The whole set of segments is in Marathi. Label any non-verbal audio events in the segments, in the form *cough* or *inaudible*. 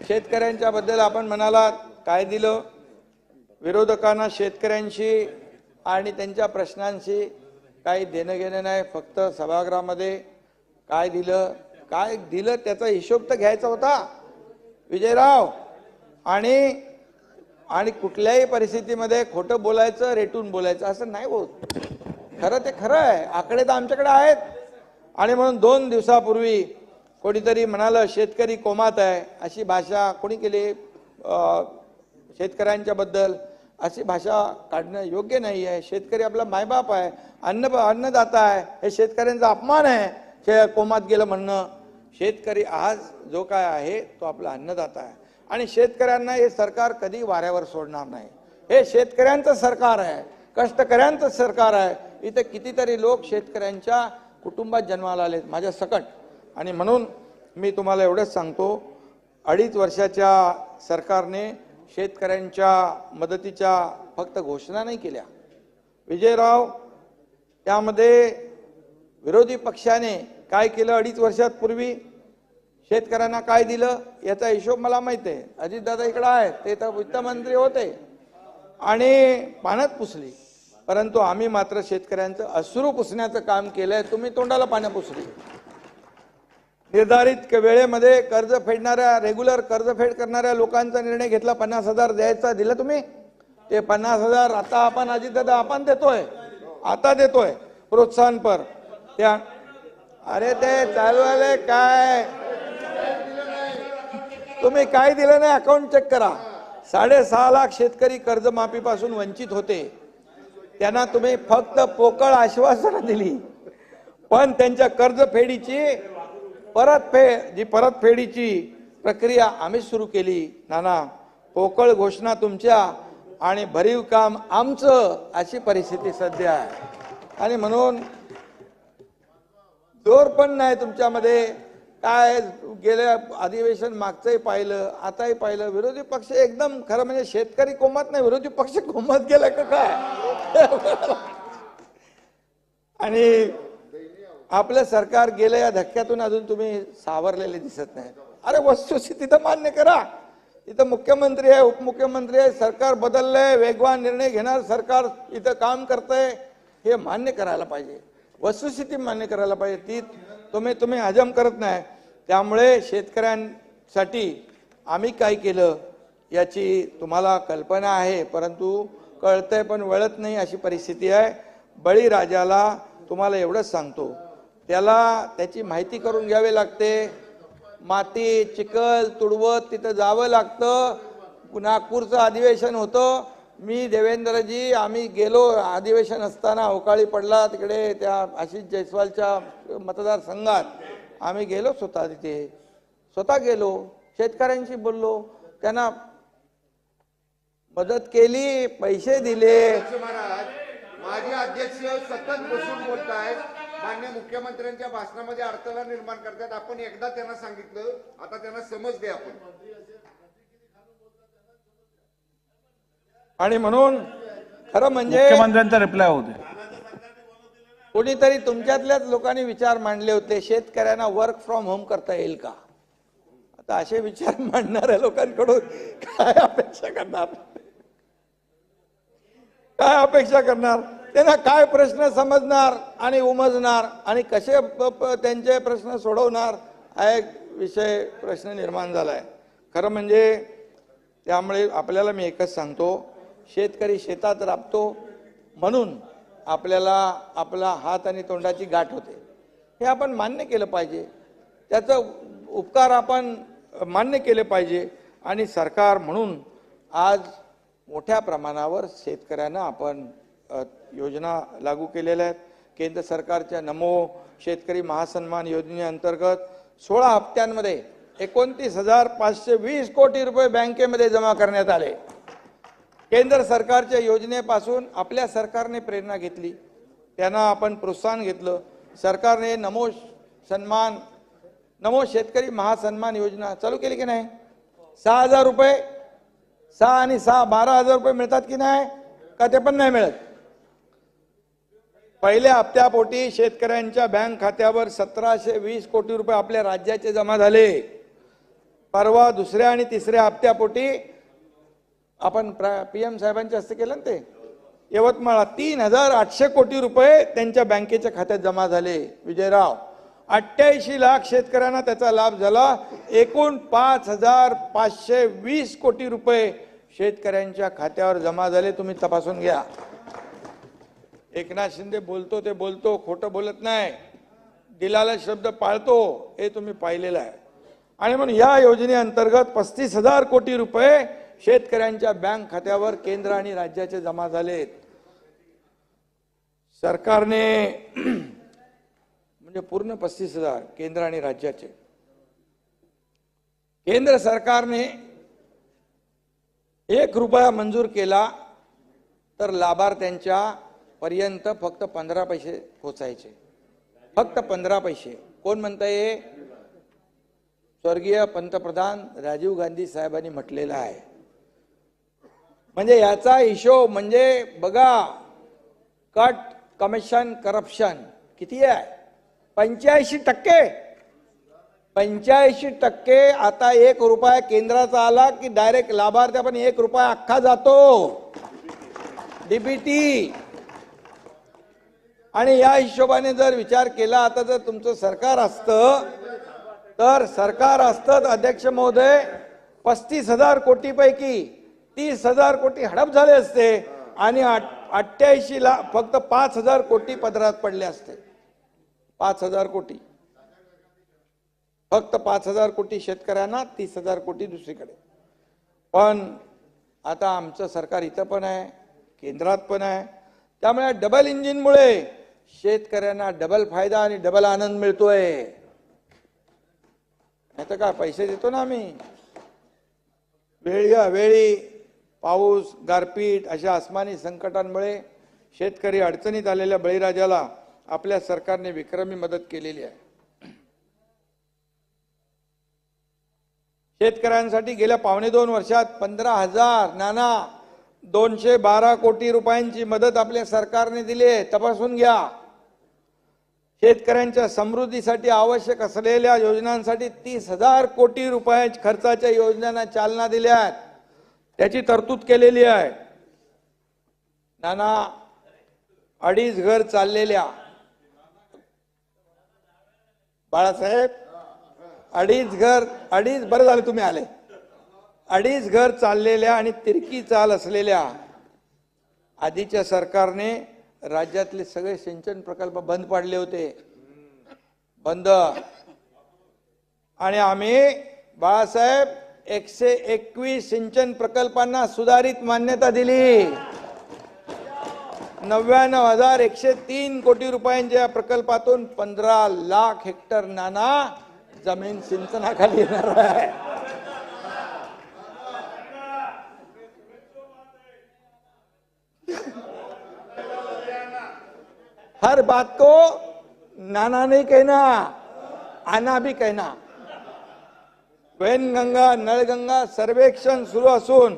शेतकऱ्यांच्या बद्दल आपण म्हणालात काय दिलं? विरोधकांना शेतकऱ्यांशी आणि त्यांच्या प्रश्नांशी काही देणं घेणं नाही फक्त सभागृहामध्ये काय दिलं? काय दिलं त्याचा हिशोब तर घ्यायचा होता. विजयराव आणि आणि कुठल्याही परिस्थितीमध्ये खोटं बोलायचं रेटून बोलायचं असं नाही होत. खरं ते खरं आहे. आकडे तर आमच्याकडे आहेत. आणि म्हणून दोन दिवसापूर्वी कोणीतरी म्हणालं शेतकरी कोमात आहे अशी भाषा कोणी केली? शेतकऱ्यांच्याबद्दल अशी भाषा काढणं योग्य नाही आहे. शेतकरी आपला मायबाप आहे अन्न अन्नदाता आहे हे शेतकऱ्यांचा अपमान आहे शे कोमात गेलं म्हणणं. शेतकरी आज जो काय आहे तो आपला अन्नदाता आहे. आणि शेतकऱ्यांना हे सरकार कधी वाऱ्यावर सोडणार नाही. हे शेतकऱ्यांचं सरकार आहे कष्टकऱ्यांचं सरकार आहे. इथे कितीतरी लोक शेतकऱ्यांच्या कुटुंबात जन्माला आलेत माझ्या सकट. आणि म्हणून मी तुम्हाला एवढंच सांगतो अडीच वर्षाच्या सरकारने शेतकऱ्यांच्या मदतीच्या फक्त घोषणा नाही केल्या. विजयराव त्यामध्ये विरोधी पक्षाने काय केलं अडीच वर्षात पूर्वी? शेतकऱ्यांना काय दिलं? याचा हिशोब मला माहीत आहे. अजितदादा इकडं आहे ते तर वित्तमंत्री होते. आणि पाण्यात पुसली. परंतु आम्ही मात्र शेतकऱ्यांचं अश्रू पुसण्याचं काम केलंय तुम्ही तोंडाला पाण्या पुसली. निर्धारित वेळेमध्ये कर्ज फेडणाऱ्या रेग्युलर कर्जफेड करणाऱ्या लोकांचा निर्णय घेतला. पन्नास हजार द्यायचा दिला तुम्ही. ते पन्नास हजार आता आपण अजितदादा आपण देतोय. आता देतोय. प्रोत्साहनपर त्या अरे ते चालू आले काय? तुम्ही काय दिलं नाही? अकाउंट चेक करा. साडेसहा लाख शेतकरी कर्जमाफीपासून वंचित होते. त्यांना तुम्ही फक्त पोकळ आश्वासनं दिली. पण त्यांच्या कर्जफेडीची परतफेड जी परतफेडीची प्रक्रिया आम्ही सुरू केली नाना पोकळ घोषणा तुमच्या आणि भरीव काम आमचं अशी परिस्थिती सध्या आहे. आणि म्हणून जोर पण नाही तुमच्यामध्ये. काय गेल्या अधिवेशन मागचंही पाहिलं आताही पाहिलं विरोधी पक्ष एकदम खरं म्हणजे शेतकरी कोमत नाही विरोधी पक्ष कोमत गेला का काय? *laughs* आणि आपलं सरकार गेलं या धक्क्यातून अजून तुम्ही सावरलेले दिसत नाही. अरे वस्तुस्थिती तर मान्य करा. इथं मुख्यमंत्री आहे उपमुख्यमंत्री आहे सरकार बदललंय वेगवान निर्णय घेणार सरकार इथं काम करतंय हे मान्य करायला पाहिजे. वस्तुस्थिती मान्य करायला पाहिजे. ती तुम्ही तुम्ही हजम करत नाही. त्यामुळे शेतकऱ्यांसाठी आम्ही काय केलं याची तुम्हाला कल्पना आहे परंतु कळतंय पण वळत नाही अशी परिस्थिती आहे. बळीराजाला तुम्हाला एवढंच सांगतो. त्याला त्याची माहिती करून घ्यावी लागते. माती चिखल तुडवत तिथं जावं लागतं. नागपूरचं अधिवेशन होतं. मी देवेंद्रजी आम्ही गेलो. अधिवेशन असताना अवकाळी पडला तिकडे त्या आशिष जयस्वालच्या मतदारसंघात. आम्ही गेलो स्वतः तिथे. स्वतः गेलो. शेतकऱ्यांशी बोललो. त्यांना मदत केली पैसे दिले. अध्यक्ष महाराज अध्यक्ष सतत बसून बोलत आहेत मान्य मुख्यमंत्र्यांच्या भाषणामध्ये अडथळा निर्माण करतात. आपण एकदा त्यांना सांगितलं आता त्यांना समज द्या आपण. आणि म्हणून खरं म्हणजे मुख्यमंत्र्यांचा रिप्लाय होते कोणीतरी तुमच्यातल्याच लोकांनी विचार मांडले होते शेतकऱ्यांना वर्क फ्रॉम होम करता येईल का? आता असे विचार *laughs* मांडणाऱ्या लोकांकडून काय अपेक्षा करणार? काय अपेक्षा करणार? त्यांना काय प्रश्न समजणार आणि उमजणार आणि कसे प- प- त्यांचे प्रश्न सोडवणार हा एक विषय प्रश्न निर्माण झाला आहे खरं म्हणजे त्यामुळे आपल्याला मी एकच सांगतो शेतकरी शेतात राबतो म्हणून आपल्याला आपला हात आणि तोंडाची गाठ होते. हे आपण मान्य केलं पाहिजे. त्याचं उपकार आपण मान्य केले पाहिजे आणि सरकार म्हणून आज मोठ्या प्रमाणावर शेतकऱ्यांना आपण योजना लागू केलेल्या आहेत. केंद्र सरकारच्या नमो शेतकरी महासन्मान योजनेअंतर्गत सोळा हप्त्यांमध्ये एकोणतीस हजार पाचशे वीस कोटी रुपये बँकेमध्ये जमा करण्यात आले. केंद्र सरकारच्या योजनेपासून आपल्या सरकारने प्रेरणा घेतली. त्यांना आपण प्रोत्साहन घेतलं. सरकारने नमो सन्मान नमो शेतकरी महासन्मान योजना चालू केली की नाही? सहा हजार रुपये सहा आणि सहा बारा हजार रुपये मिळतात की नाही? का ते पण नाही मिळत? पहिल्या हप्त्यापोटी शेतकऱ्यांच्या बँक खात्यावर सतराशे वीस कोटी रुपये आपल्या राज्याचे जमा झाले. परवा दुसऱ्या आणि तिसऱ्या हप्त्यापोटी आपण पी एम साहेबांच्या हस्ते केलं ना ते? यवतमाळात तीन हजार आठशे कोटी रुपये त्यांच्या बँकेच्या खात्यात जमा झाले. विजयराव अठ्ठ्याऐंशी लाख शेतकऱ्यांना त्याचा लाभ झाला. एकूण पाच हजार पाचशे वीस कोटी रुपये शेतकऱ्यांच्या खात्यावर जमा झाले. तुम्ही तपासून घ्या. एकनाथ शिंदे बोलतो ते बोलतो खोटं बोलत नाही. दिलाला शब्द पाळतो हे तुम्ही पाहिलेलं आहे. आणि म्हणून या योजनेअंतर्गत पस्तीस हजार कोटी रुपये शेतकऱ्यांच्या बँक खात्यावर केंद्र आणि राज्याचे जमा झालेत. सरकारने म्हणजे पूर्ण पस्तीस हजार केंद्र आणि राज्याचे. केंद्र सरकारने एक रुपया मंजूर केला तर लाभार्थ्यांच्या पर्यंत फक्त पंधरा पैसे पोचायचे. फक्त पंधरा पैसे. कोण म्हणताय स्वर्गीय पंतप्रधान राजीव गांधी साहेबांनी म्हटलेलं आहे. म्हणजे याचा हिशोब म्हणजे बघा कट कमिशन करप्शन किती आहे? पंच्याऐंशी टक्के. पंच्याऐंशी टक्के आता एक रुपया केंद्राचा आला की डायरेक्ट लाभार्थी पण एक रुपया अख्खा जातो. डीबीटी आणि या हिशोबाने जर विचार केला आता जर तुमचं सरकार असतं तर सरकार असतं अध्यक्ष महोदय पस्तीस हजार कोटीपैकी तीस हजार कोटी हडप झाले असते आणि अठ्ठ्याऐंशी लाख फक्त पाच हजार कोटी पदरात पडले असते. पाच हजार कोटी. फक्त पाच हजार कोटी शेतकऱ्यांना तीस हजार कोटी दुसरीकडे. पण आता आमचं सरकार इथं पण आहे केंद्रात पण आहे. त्यामुळे डबल इंजिनमुळे शेतकऱ्यांना डबल फायदा आणि डबल आनंद मिळतोय. नाही तर काय पैसे देतो ना आम्ही. वेळी वेळी. पाऊस गारपीट अशा आसमानी संकटांमुळे शेतकरी अडचणीत आलेल्या बळीराजाला आपल्या सरकारने विक्रमी मदत केलेली आहे. शेतकऱ्यांसाठी गेल्या पावणे दोन वर्षात पंधरा हजार नाना दोनशे बारा कोटी रुपयांची मदत आपल्या सरकारने दिली आहे. तपासून घ्या. शेतकऱ्यांच्या समृद्धीसाठी आवश्यक असलेल्या योजनांसाठी तीस हजार कोटी रुपये खर्चाच्या योजनांना चालना दिल्या आहेत. त्याची तरतूद केलेली आहे. नाना अडीच घर चाललेल्या. बाळासाहेब अडीच घर अडीच बरं झालं तुम्ही आले. अडीच घर चाललेल्या आणि तिरकी चाल असलेल्या आधीच्या सरकारने राज्यातले सगळे सिंचन प्रकल्प बंद पाडले होते. बंद. आणि आम्ही बाळासाहेब एकशे एकवीस सिंचन प्रकल्पांना सुधारित मान्यता दिली. नव्याण्णव हजार एकशे तीन कोटी रुपयांच्या प्रकल्पातून पंधरा लाख हेक्टर नाना जमीन सिंचनाखाली येणार आहे. हर बात को नाना नहीं कहना आना भी कहना। पैनगंगा नळगंगा सर्वेक्षण सुरू असून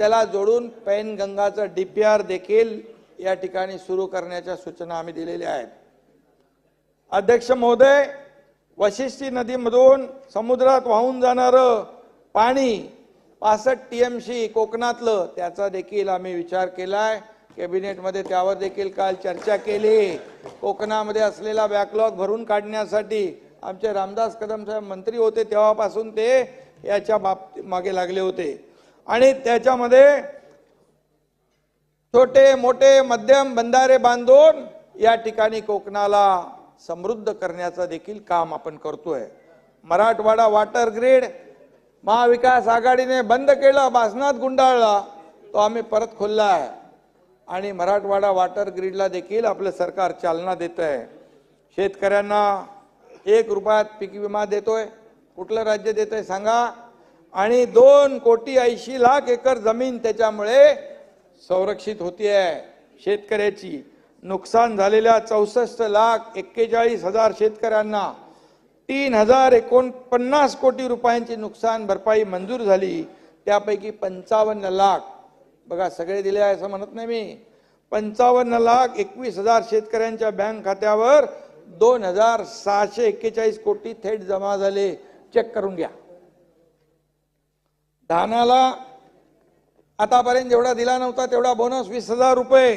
त्याला जोडून पैनगंगाचं डीपीआर देखील या ठिकाणी सुरू करण्याच्या सूचना आम्ही दिलेल्या आहेत. अध्यक्ष महोदय वशिष्ठी नदीमधून समुद्रात वाहून जाणारं पाणी पासष्ट टीएमसी कोकणातलं त्याचा देखील आम्ही विचार केला आहे कॅबिनेटमध्ये त्यावर देखील काल चर्चा केली. कोकणामध्ये असलेला बॅकलॉग भरून काढण्यासाठी आमचे रामदास कदम साहेब मंत्री होते तेव्हापासून ते याच्या बाब मागे लागले होते. आणि त्याच्यामध्ये छोटे मोठे मध्यम बंधारे बांधून या ठिकाणी कोकणाला समृद्ध करण्याचं देखील काम आपण करतोय. मराठवाडा वॉटर ग्रीड महाविकास आघाडीने बंद केलं बासनात गुंडाळला तो आम्ही परत खोलला आहे. आणि मराठवाडा वॉटर ग्रीडला देखील आपलं सरकार चालना देत आहे शेतकऱ्यांना एक रुपयात पीक विमा देतोय. कुठलं राज्य देत आहे सांगा. आणि दोन कोटी ऐंशी लाख एकर जमीन त्याच्यामुळे संरक्षित होतीये. शेतकऱ्याची नुकसान झालेल्या चौसष्ट लाख एक्केचाळीस हजार शेतकऱ्यांना तीन हजार एकोणपन्नास कोटी रुपयांची नुकसान भरपाई मंजूर झाली. त्यापैकी पंचावन्न लाख बघा सगळे दिले आहे असं म्हणत नाही मी. पंचावन्न लाख एकवीस हजार शेतकऱ्यांच्या बँक खात्यावर दोन हजार सहाशे एक्केचाळीस कोटी थेट जमा झाले. चेक करून घ्या. धानाला आतापर्यंत जेवढा दिला नव्हता तेवढा बोनस वीस हजार रुपये.